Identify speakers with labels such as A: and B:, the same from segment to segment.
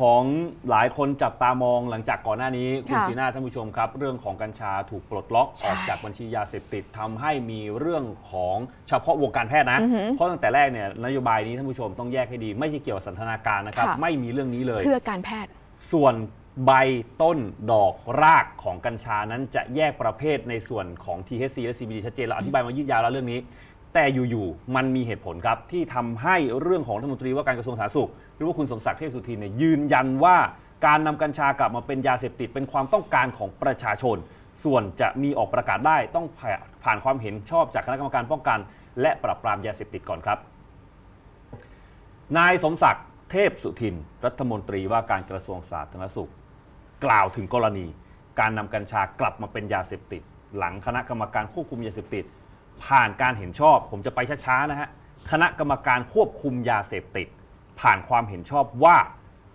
A: ของหลายคนจับตามองหลังจากก่อนหน้านี้ คุณ
B: ค่ะ
A: สีหน้าท่านผู้ชมครับ เรื่องของกัญชาถูกปลดล็อก
B: ใช่
A: ออกจากบัญชียาเสพติดทำให้มีเรื่องของเฉพาะวงการแพทย์นะ
B: อือหือ
A: เพราะตั้งแต่แรกเนี่ยนโยบายนี้ท่านผู้ชมต้องแยกให้ดี ไม่ใช่เกี่ยวกับสันทนาการนะครับ
B: ค่ะ
A: ไม่มีเรื่องนี้เลย
B: เพื่อการแพทย์
A: ส่วนใบต้นดอกรากของกัญชานั้นจะแยกประเภทในส่วนของ THC และ CBD ชัดเจนเราอธิบายมายืดยาวแล้วเรื่องนี้ แต่อยู่ๆมันมีเหตุผลครับ ที่ทำให้เรื่องของรัฐมนตรีว่าการกระทรวงสาธารณสุข หรือว่าคุณสมศักดิ์เทพสุทินเนี่ยยืนยันว่าการนำกัญชากลับมาเป็นยาเสพติดเป็นความต้องการของประชาชน ส่วนจะมีออกประกาศได้ต้องผ่านความเห็นชอบจากคณะกรรมการป้องกัน และปราบปรามยาเสพติดก่อนครับ นายสมศักดิ์เทพสุทิน รัฐมนตรีว่าการกระทรวงสาธารณสุข กล่าวถึงกรณี การนำกัญชากลับมาเป็นยาเสพติด หลังคณะกรรมการควบคุมยาเสพติด ผ่านการเห็นชอบ ผมจะไปช้าๆนะฮะคณะกรรมการควบคุมยาเสพติด ผ่านความเห็นชอบว่า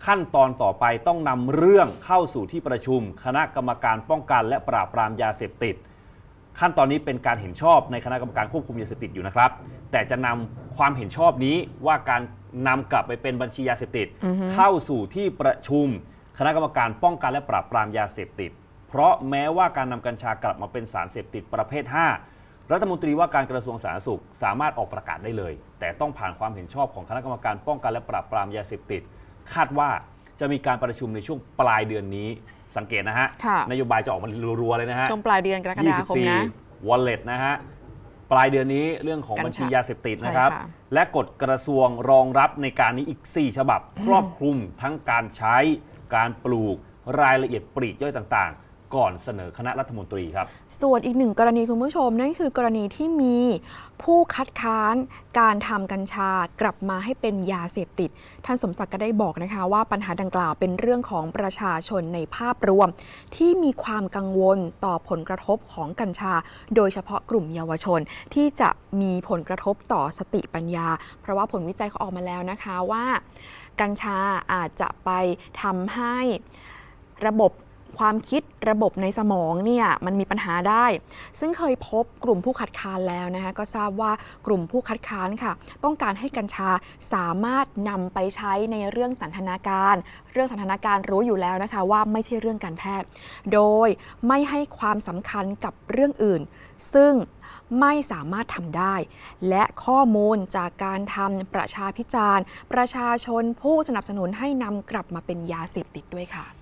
A: ขั้นตอนต่อไปต้องนำเรื่องเข้าสู่ที่ประชุม คณะกรรมการป้องกัน และปราบปรามยาเสพติด ขั้นตอนนี้เป็นการเห็นชอบในคณะกรรมการควบคุมยาเสพติดอยู่นะครับ แต่จะนำความเห็นชอบนี้ว่าการนำกลับไปเป็นบัญชียาเสพติด
B: อือฮึ
A: เข้าสู่ที่ประชุม คณะกรรมการป้องกันและปราบปรามยาเสพติด เพราะแม้ว่าการนำกัญชากลับมาเป็นสารเสพติดประเภท 5 รัฐมนตรีว่าการกระทรวงสาธารณสุขสามารถออกประกาศได้เลย แต่ต้องผ่านความเห็นชอบของคณะกรรมการป้องกันและปราบปรามยาเสพติด คาดว่าจะมีการประชุมในช่วงปลายเดือนนี้สังเกตนะฮะ
B: ค่ะ
A: นโยบายจะออกมารัวๆเลยนะฮะ
B: ช่วงปลายเดือนกรกฎาคมนะ
A: 24 wallet นะฮะ ปลายเดือนนี้เรื่องของ
B: กัญชา
A: บัญชียาเสพติดนะครับ
B: ใช่ค่ะ
A: และกฎกระทรวงรองรับในการนี้อีก 4 ฉบับ ครอบคลุมทั้งการใช้ การปลูก รายละเอียดปลีกย่อยต่างๆ ก่อนเสนอคณะรัฐมนตรีครับ
B: ส่วนอีกหนึ่งกรณีคุณผู้ชม นั่นคือกรณีที่มีผู้คัดค้านการทำกัญชากลับมาให้เป็นยาเสพติด ท่านสมศักดิ์ก็ได้บอกนะคะว่าปัญหาดังกล่าวเป็นเรื่องของประชาชนในภาพรวม ที่มีความกังวลต่อผลกระทบของกัญชา โดยเฉพาะกลุ่มเยาวชน ที่จะมีผลกระทบต่อสติปัญญา เพราะว่าผลวิจัยเขาออกมาแล้วนะคะว่า กัญชาอาจจะไปทำให้ระบบ ความคิดระบบในสมองเนี่ยมันมีปัญหาได้ ซึ่งเคยพบกลุ่มผู้คัดค้านแล้วนะคะก็ทราบว่ากลุ่มผู้คัดค้านค่ะ ต้องการให้กัญชาสามารถนำไปใช้ในเรื่องสันทนาการ เรื่องสันทนาการรู้อยู่แล้วนะคะว่าไม่ใช่เรื่องการแพทย์ โดยไม่ให้ความสำคัญกับเรื่องอื่น ซึ่งไม่สามารถทำได้ และข้อมูลจากการทำประชาพิจารณ์ ประชาชนผู้สนับสนุนให้นำกลับมาเป็นยาเสพติดด้วยค่ะ